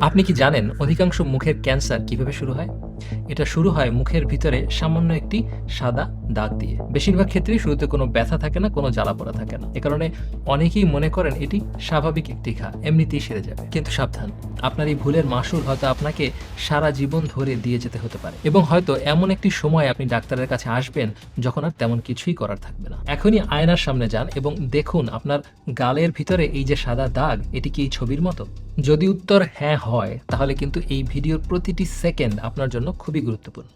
আপনি কি জানেন অধিকাংশ মুখের ক্যান্সার কীভাবে শুরু হয়? এটা শুরু হয় মুখের ভিতরে সামান্য একটি সাদা দাগ দিয়ে। বেশিরভাগ ক্ষেত্রেই শুরুতে কোনো ব্যথা থাকে না, কোনো জ্বালা পোড়া থাকে না। এ কারণে অনেকেই মনে করেন এটি স্বাভাবিক একটি ঘা, এমনিতেই সেরে যাবে। কিন্তু সাবধান, আপনার এই ভুলের মাসুল হয়তো আপনাকে সারা জীবন ধরে দিয়ে যেতে হতে পারে। এবং হয়তো এমন একটি সময় আপনি ডাক্তারের কাছে আসবেন যখন আর তেমন কিছুই করার থাকবে না। এখনই আয়নার সামনে যান এবং দেখুন আপনার গালের ভিতরে এই যে সাদা দাগ, এটি কি এই ছবির মতো? যদি উত্তর হ্যাঁ হয়, তাহলে কিন্তু এই ভিডিওর প্রতিটি সেকেন্ড আপনার জন্য খুবই গুরুত্বপূর্ণ।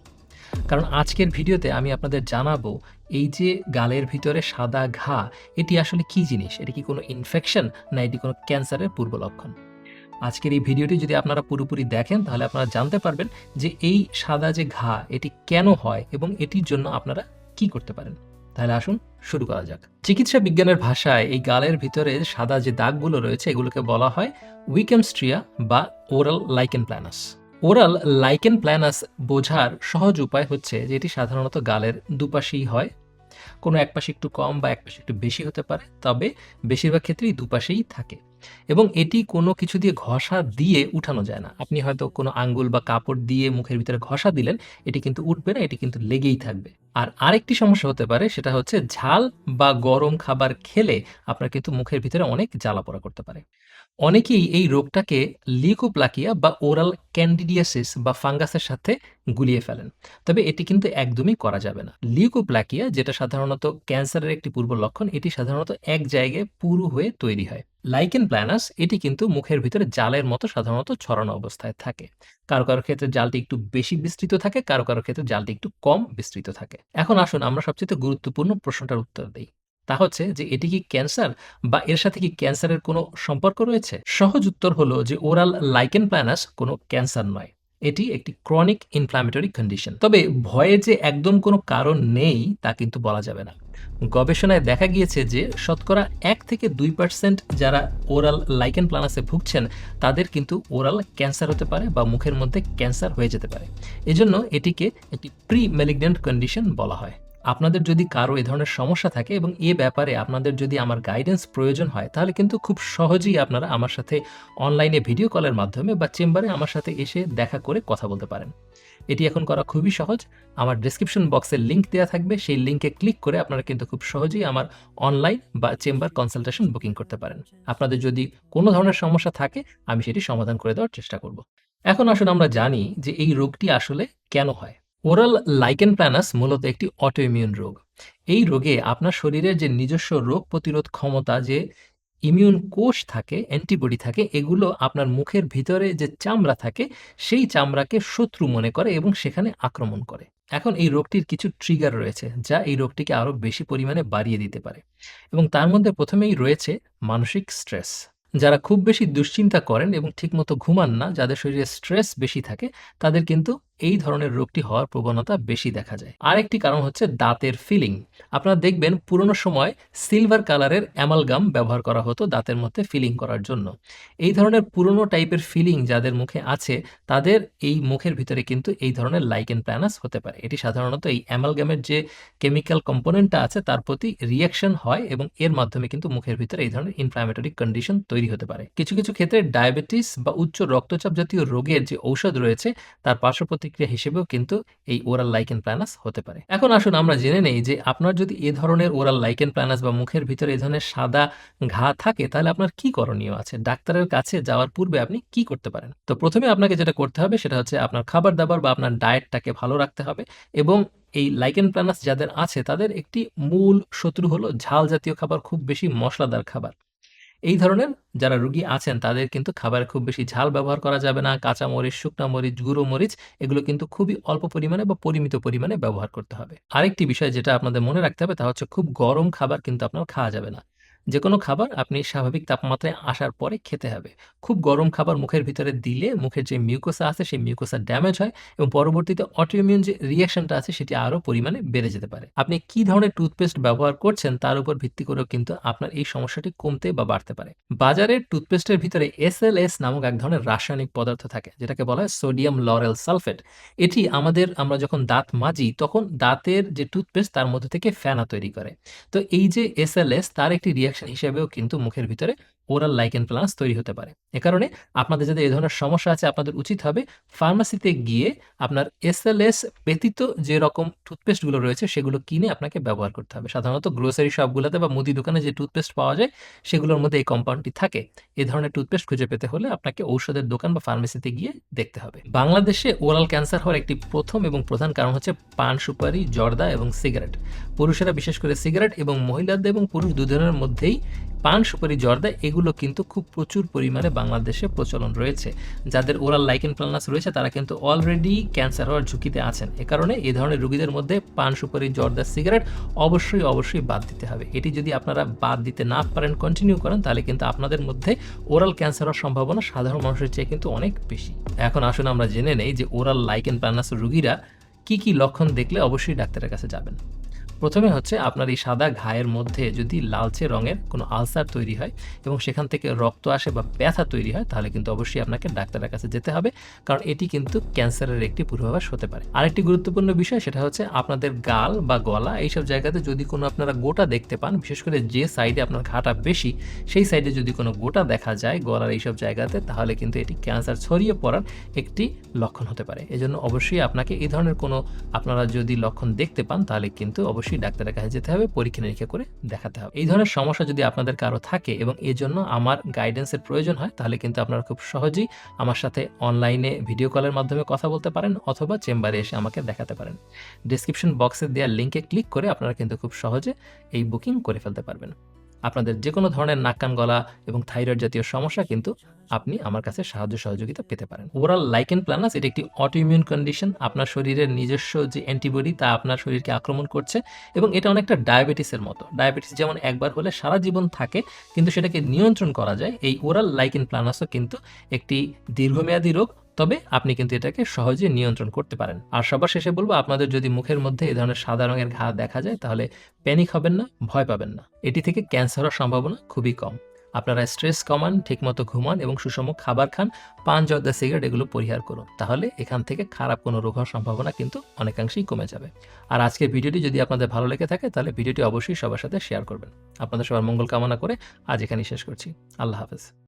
কারণ আজকের ভিডিওতে আমি আপনাদের জানাব, এই যে গালের ভিতরে সাদা ঘা, এটি আসলে কি জিনিস? এটি কি কোনো ইনফেকশন না এটি কোনো ক্যান্সারের পূর্ব লক্ষণ? আজকের এই ভিডিওটি যদি আপনারা পুরোপুরি দেখেন, তাহলে আপনারা জানতে পারবেন যে এই সাদা যে ঘা, এটি কেন হয় এবং এটির জন্য আপনারা কি করতে পারেন। তাহলে আসুন শুরু করা যাক। চিকিৎসা বিজ্ঞানের ভাষায় এই গালের ভিতরে সাদা যে দাগগুলো রয়েছে, এগুলোকে বলা হয় উইকেমস্ট্রিয়া বা oral lichen planus oral lichen planus বোঝার সহজ উপায় হচ্ছে যে এটি সাধারণত গালের দুপাশেই হয়। কোনো একপাশে একটু কম বা একপাশে একটু বেশি হতে পারে, তবে বেশিরভাগ ক্ষেত্রেই দুপাশেই থাকে। এবং এটি কোনো কিছু দিয়ে ঘষা দিয়ে উঠানো যায় না। আপনি হয়তো কোনো আঙ্গুল বা কাপড় দিয়ে মুখের ভিতরে ঘষা দিলেন, এটি কিন্তু উঠবে না, এটি কিন্তু লেগেই থাকবে। আর আরেকটি সমস্যা হতে পারে, সেটা হচ্ছে ঝাল বা গরম খাবার খেলে আপনার কিন্তু মুখের ভিতরে অনেক জ্বালা পোড়া করতে পারে। অনেকেই এই রোগটাকে লিকোপ্লাকিয়া বা ওরাল ক্যান্ডিডিয়াসিস বা ফাঙ্গাসের সাথে গুলিয়ে ফেলেন। তবে এটি কিন্তু একদমই করা যাবে না। লিকোপ্লাকিয়া, যেটা সাধারণত ক্যান্সারের একটি পূর্ব লক্ষণ, এটি সাধারণত এক জায়গায় পুরু হয়ে তৈরি হয়। লাইকেন প্ল্যানাস এটি কিন্তু মুখের ভিতরে জালের মতো সাধারণত ছড়ানো অবস্থায় থাকে। কারও কারও ক্ষেত্রে জালটি একটু বেশি বিস্তৃত থাকে, কারও কারও ক্ষেত্রে জালটি একটু কম বিস্তৃত থাকে। এখন আসুন আমরা সবচেয়ে গুরুত্বপূর্ণ প্রশ্নটার উত্তর দিই। তা হচ্ছে যে এটি কি ক্যান্সার বা এর সাথে কি ক্যান্সারের কোনো সম্পর্ক রয়েছে? সহজ উত্তর হলো যে ওরাল লাইকেন প্ল্যানাস কোনো ক্যান্সার নয়। এটি একটি ক্রনিক ইনফ্ল্যামেটরি কন্ডিশন তবে ভয়ে যে একদম কোনো কারণ নেই তা কিন্তু বলা যাবে না। গবেষণায় দেখা গিয়েছে যে শতকরা এক থেকে দুই পার্সেন্ট যারা ওরাল লাইকেন প্লানাসে ভুগছেন, তাদের কিন্তু ওরাল ক্যান্সার হতে পারে বা মুখের মধ্যে ক্যান্সার হয়ে যেতে পারে। এজন্য এটিকে একটি প্রি মেলিগনেন্ট কন্ডিশন বলা হয়। আপনাদের যদি কারও এ ধরনের সমস্যা থাকে এবং এ ব্যাপারে আপনাদের যদি আমার গাইডেন্স প্রয়োজন হয়, তাহলে কিন্তু খুব সহজেই আপনারা আমার সাথে অনলাইনে ভিডিও কলের মাধ্যমে বা চেম্বারে আমার সাথে এসে দেখা করে কথা বলতে পারেন। এটি এখন করা খুবই সহজ। আমার ডিসক্রিপশন বক্সের লিঙ্ক দেওয়া থাকবে। সেই লিঙ্কে ক্লিক করে আপনারা কিন্তু খুব সহজেই আমার অনলাইন বা চেম্বার কনসালটেশন বুকিং করতে পারেন। আপনাদের যদি কোনো ধরনের সমস্যা থাকে, আমি সেটি সমাধান করে দেওয়ার চেষ্টা করব। এখন আসলে আমরা জানি যে এই রোগটি আসলে কেন হয়। ওরাল লাইকেন প্ল্যানাস মূলত একটি অটোইমিউন রোগ। এই রোগে আপনার শরীরের যে নিজস্ব রোগ প্রতিরোধ ক্ষমতা, যে ইমিউন কোষ থাকে অ্যান্টিবডি থাকে, এগুলো আপনার মুখের ভিতরে যে চামড়া থাকে, সেই চামড়াকে শত্রু মনে করে এবং সেখানে আক্রমণ করে। এখন এই রোগটির কিছু ট্রিগার রয়েছে, যা এই রোগটিকে আরও বেশি পরিমাণে বাড়িয়ে দিতে পারে। এবং তার মধ্যে প্রথমেই রয়েছে মানসিক স্ট্রেস যারা খুব বেশি দুশ্চিন্তা করেন এবং ঠিকমতো ঘুমান না, যাদের শরীরে স্ট্রেস বেশি থাকে, তাদের কিন্তু এই ধরনের রোগটি হওয়ার প্রবণতা বেশি দেখা যায়। আরেকটি কারণ হচ্ছে দাঁতের ফিলিং। আপনারা দেখবেন পুরনো সময় সিলভার কালারের অ্যামালগাম ব্যবহার করা হতো দাঁতের মধ্যে ফিলিং করার জন্য। এই ধরনের পুরনো টাইপের ফিলিং যাদের মুখে আছে, তাদের এই মুখের ভিতরে কিন্তু এই ধরনের লাইকেন প্ল্যানাস হতে পারে। এটি সাধারণত এই অ্যামালগামের যে কেমিক্যাল কম্পোনেন্টটা আছে, তার প্রতি রিয়াকশন হয় এবং এর মাধ্যমে কিন্তু মুখের ভিতরে এই ধরনের ইনফ্ল্যামেটরি কন্ডিশন তৈরি হতে পারে। কিছু কিছু ক্ষেত্রে ডায়াবেটিস বা উচ্চ রক্তচাপ জাতীয় রোগের যে ঔষধ রয়েছে, তার পার্শ্ব প্রতিক্রিয়া হিসেবেও কিন্তু এই ওরাল লাইকেন প্ল্যানাস হতে পারে। এখন আসুন আমরা জেনে নেই যে আপনার যদি এ ধরনের ওরাল লাইকেন প্ল্যানাস বা মুখের ভিতরে এই ধরনের সাদা ঘা থাকে, তাহলে আপনার কি করণীয় আছে? ডাক্তারের কাছে যাওয়ার পূর্বে আপনি কি করতে পারেন? তো প্রথমে আপনাকে যেটা করতে হবে, সেটা হচ্ছে আপনার খাবার দাবার বা আপনার ডায়েটটাকে ভালো রাখতে হবে এবং এই লাইকেন প্ল্যানাস যাদের আছে, তাদের একটি মূল শত্রু হলো ঝাল জাতীয় খাবার, খুব বেশি মশলাদার খাবার। এই ধরনের যারা রুগী আছেন, তাদের কিন্তু খাবারে খুব বেশি ঝাল ব্যবহার করা যাবে না। কাঁচা মরিচ, শুকনা মরিচ, গুঁড়ো মরিচ, এগুলো কিন্তু খুবই অল্প পরিমাণে বা পরিমিত পরিমাণে ব্যবহার করতে হবে। আরেকটি বিষয় যেটা আপনাদের মনে রাখতে হবে, তা হচ্ছে খুব গরম খাবার কিন্তু আপনার খাওয়া যাবে না। যে কোনো খাবার আপনি স্বাভাবিক তাপমাত্রায় আসার পরে খেতে হবে। খুব গরম খাবার মুখের ভিতরে দিলে মুখের যে মিউকোসা আছে, সেই মিউকোসা ড্যামেজ হয় এবং পরবর্তীতে অটোইমিউন যে রিয়াকশনটা আছে, সেটি আরও পরিমাণে বেড়ে যেতে পারে। আপনি কি ধরনের টুথপেস্ট ব্যবহার করছেন, তার উপর ভিত্তি করেও কিন্তু আপনার এই সমস্যাটি কমতে বা বাড়তে পারে। বাজারের টুথপেস্টের ভিতরে এসএলএস নামক এক ধরনের রাসায়নিক পদার্থ থাকে, যেটাকে বলা হয় সোডিয়াম লরেল সালফেট এটি আমাদের, আমরা যখন দাঁত মাজি, তখন দাঁতের যে টুথপেস্ট তার মধ্যে থেকে ফেনা তৈরি করে। তো এই যে এসএলএস তার একটি রিয়াকশন হিসেবেও কিন্তু মুখের ভিতরে ওরাল লাইকেন প্লাস তৈরি হতে পারে। এ কারণে আপনাদের যাদের এই ধরনের সমস্যা আছে আপনাদের উচিত হবে ফার্মাসিতে গিয়ে আপনার এসএলএস ব্যতীত যে রকম টুথপেস্টগুলো রয়েছে সেগুলো কিনে আপনাকে ব্যবহার করতে হবে। সাধারণত গ্রোসারি শপগুলোতে বা মুদি দোকানে যে টুথপেস্ট পাওয়া যায় সেগুলোর মধ্যে এই কম্পাউন্ডটি থাকে। এ ধরনের টুথপেস্ট খুঁজে পেতে হলে আপনাকে ঔষধের দোকান বা ফার্মেসিতে গিয়ে দেখতে হবে। বাংলাদেশে ওরাল ক্যান্সার হওয়ার একটি প্রথম এবং প্রধান কারণ হচ্ছে পান, সুপারি, জর্দা এবং সিগারেট পুরুষেরা বিশেষ করে সিগারেট এবং মহিলাদের এবং পুরুষ দুজনের মধ্যেই পান সুপারি জর্দা, এগুলো কিন্তু খুব প্রচুর পরিমাণে বাংলাদেশে প্রচলন রয়েছে। যাদের ওরাল লাইকেন প্লানাস রয়েছে, তারা কিন্তু অলরেডি ক্যান্সার হওয়ার ঝুঁকিতে আছেন। এ কারণে এই ধরনের রোগীদের মধ্যে পান সুপারি জর্দা সিগারেট অবশ্যই অবশ্যই বাদ দিতে হবে। এটি যদি আপনারা বাদ দিতে না পারেন কন্টিনিউ করেন, তাহলে কিন্তু আপনাদের মধ্যে ওরাল ক্যান্সার হওয়ার সম্ভাবনা সাধারণ মানুষের চেয়ে কিন্তু অনেক বেশি। এখন আসুন আমরা জেনে নেই যে ওরাল লাইকেন প্লানাস রোগীরা কি কি লক্ষণ দেখলে অবশ্যই ডাক্তারের কাছে যাবেন। প্রথমে হচ্ছে আপনার এই সাদা ঘায়ের মধ্যে যদি লালচে রঙের কোনো আলসার তৈরি হয় এবং সেখান থেকে রক্ত আসে বা ব্যথা তৈরি হয়, তাহলে কিন্তু অবশ্যই আপনাকে ডাক্তারের কাছে যেতে হবে। কারণ এটি কিন্তু ক্যান্সারের একটি পূর্বাভাস হতে পারে। আরেকটি গুরুত্বপূর্ণ বিষয় সেটা হচ্ছে আপনাদের গাল বা গলা এইসব জায়গাতে যদি কোনো আপনারা গোটা দেখতে পান, বিশেষ করে যে সাইডে আপনার ঘাটা বেশি, সেই সাইডে যদি কোনো গোটা দেখা যায় গলার এইসব জায়গাতে, তাহলে কিন্তু এটি ক্যান্সার ছড়িয়ে পড়ার একটি লক্ষণ হতে পারে। এজন্য অবশ্যই আপনাকে এই ধরনের কোনো আপনারা যদি লক্ষণ দেখতে পান, তাহলে কিন্তু অবশ্যই ডাক্তারের কাছে যেতে হবে, পরীক্ষা নিরীক্ষা করে দেখাতে হবে। এই ধরনের সমস্যা যদি আপনাদের কারও থাকে এবং এই জন্য আমার গাইডেন্সের প্রয়োজন হয়, তাহলে কিন্তু আপনারা খুব সহজেই আমার সাথে অনলাইনে ভিডিও কলের মাধ্যমে কথা বলতে পারেন অথবা চেম্বারে এসে আমাকে দেখাতে পারেন। ডিসক্রিপশন বক্সে দেওয়া লিঙ্কে ক্লিক করে আপনারা কিন্তু খুব সহজে এই বুকিং করে ফেলতে পারবেন। আপনাদের যে কোনো ধরনের নাক, কান, গলা এবং থাইরয়েড জাতীয় সমস্যা কিন্তু আপনি আমার কাছে সাহায্য সহযোগিতা পেতে পারেন। ওভারঅল লাইকেন প্লানাস এটি একটি অটোইমিউন কন্ডিশন আপনার শরীরের নিজস্ব যে অ্যান্টিবডি তা আপনার শরীরকে আক্রমণ করছে এবং এটা অনেকটা ডায়াবেটিসের মতো। ডায়াবেটিস যেমন একবার হলে সারা জীবন থাকে, কিন্তু সেটাকে নিয়ন্ত্রণ করা যায়। এই ওরাল লাইকেন প্লানাসও কিন্তু একটি দীর্ঘমেয়াদী রোগ তবে আপনি কিন্তু এটাকে সহজে নিয়ন্ত্রণ করতে পারেন। আর সবার শেষে বলব, আপনাদের যদি মুখের মধ্যে এই ধরনের সাদা রঙের ঘা দেখা যায়, তাহলে প্যানিক হবেন না, ভয় পাবেন না। এটি থেকে ক্যান্সার হওয়ার সম্ভাবনা খুবই কম। আপনারা স্ট্রেস কমান, ঠিকমতো ঘুমান এবং সুষম খাবার খান, পান, জর্দা, সিগারেট এগুলো পরিহার করুন। তাহলে এখান থেকে খারাপ কোনো রোগ হওয়ার সম্ভাবনা কিন্তু অনেকাংশেই কমে যাবে। আর আজকের ভিডিওটি যদি আপনাদের ভালো লেগে থাকে, তাহলে ভিডিওটি অবশ্যই সবার সাথে শেয়ার করবেন। আপনাদের সবার মঙ্গল কামনা করে আজ এখানেই শেষ করছি। আল্লাহ হাফেজ।